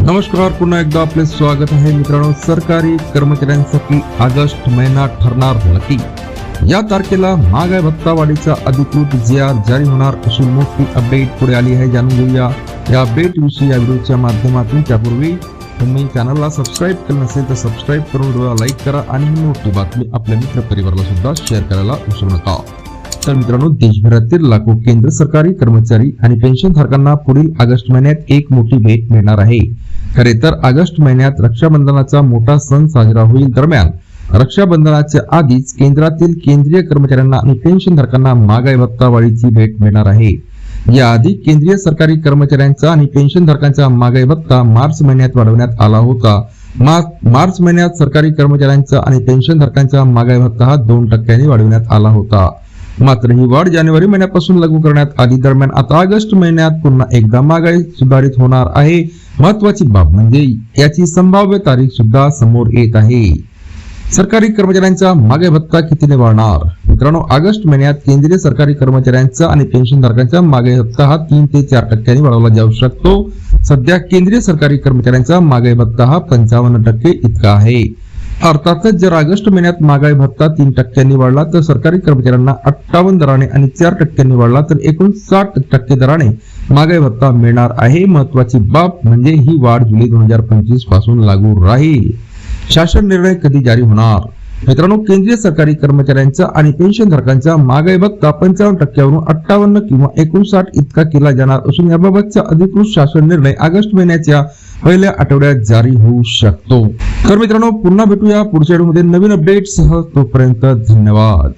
नमस्कार पुन्हा एकदा आपले स्वागत आहे मित्रांनो. सरकारी कर्मचाऱ्यांसाठी ऑगस्ट महिना ठरणार नक्की या तारखेला महागाई भत्ता वाढीचा अधिकृत जी आर जारी होणार अशी मोठी अपडेट पुढे आली आहे. जाणून घेऊया या अपडेट विषयी या व्हिडिओच्या माध्यमातून. त्यापूर्वी तुम्ही चॅनलला सबस्क्राईब केलं नसेल तर सबस्क्राईब करून व्हिडिओला लाईक करा आणि ही मोठी बातमी आपल्या मित्र परिवाराला सुद्धा शेअर करायला विसरू नका. तर मित्रांनो देशभरातील लाखो केंद्र सरकारी कर्मचारी आणि पेन्शन धारकांना पुढील ऑगस्ट महिन्यात एक मोठी भेट मिळणार आहे. खरे तर ऑगस्ट महिन्यात रक्षाबंधनाचा मोठा सण साजरा होईल दरम्यान रक्षाबंधनाच्या आधीच केंद्रातील केंद्रीय कर्मचाऱ्यांना आणि पेन्शनधारकांना महागाई भत्ता वाढीची भेट मिळणार आहे. याआधी केंद्रीय सरकारी कर्मचाऱ्यांचा आणि पेन्शनधारकांचा महागाई भत्ता मार्च महिन्यात वाढवण्यात आला होता. मा- मार्च महिन्यात सरकारी कर्मचाऱ्यांचा आणि पेन्शनधारकांचा महागाई भत्ता हा दोन टक्क्यांनी वाढवण्यात आला होता. मात्र ही वाढ जानेवारी महिन्यापासून लागू करण्यात आली. दरम्यान आता ऑगस्ट महिन्यात पुन्हा एकदा महागाई सुधारित होणार आहे. महत्वाची बाब म्हणजे याची संभाव्य तारीख सुद्धा समोर येत आहे. सरकारी कर्मचाऱ्यांचा मागे भत्ता कितीने वाढणार मित्रांनो ऑगस्ट महिन्यात केंद्रीय सरकारी कर्मचाऱ्यांचा आणि पेन्शनधारकांचा मागे भत्ता हा तीन ते चार टक्क्यांनी वाढवला जाऊ शकतो. सध्या केंद्रीय सरकारी कर्मचाऱ्यांचा मागे भत्ता हा पंचावन्न टक्के इतका आहे. अर्थातच जर ऑगस्ट महिन्यात महागाई भत्ता तीन टक्क्यांनी वाढला तर सरकारी कर्मचाऱ्यांना अठ्ठावन्न दराने आणि चार टक्क्यांनी वाढला तर एकूण साठ टक्के दराने महागाई भत्ता मिळणार आहे. महत्वाची बाब म्हणजे ही वाढ जुलै दोन हजार पंचवीसपासून लागू राहील. शासन निर्णय कधी जारी होणार? मित्रांनो केंद्रीय सरकारी कर्मचाऱ्यांचा आणि पेन्शनधारकांचा महागाई भत्ता पंचावन्न टक्क्यावरून अठ्ठावन्न किंवा एकोणसाठ इतका केला जाणार असून याबाबतचा अधिकृत शासन निर्णय ऑगस्ट महिन्याच्या पहिल्या आठवड्यात जारी होऊ शकतो. तर मित्रांनो पुन्हा भेटूया पुढच्या व्हिडिओमध्ये. नवीन अपडेटसह तोपर्यंत धन्यवाद.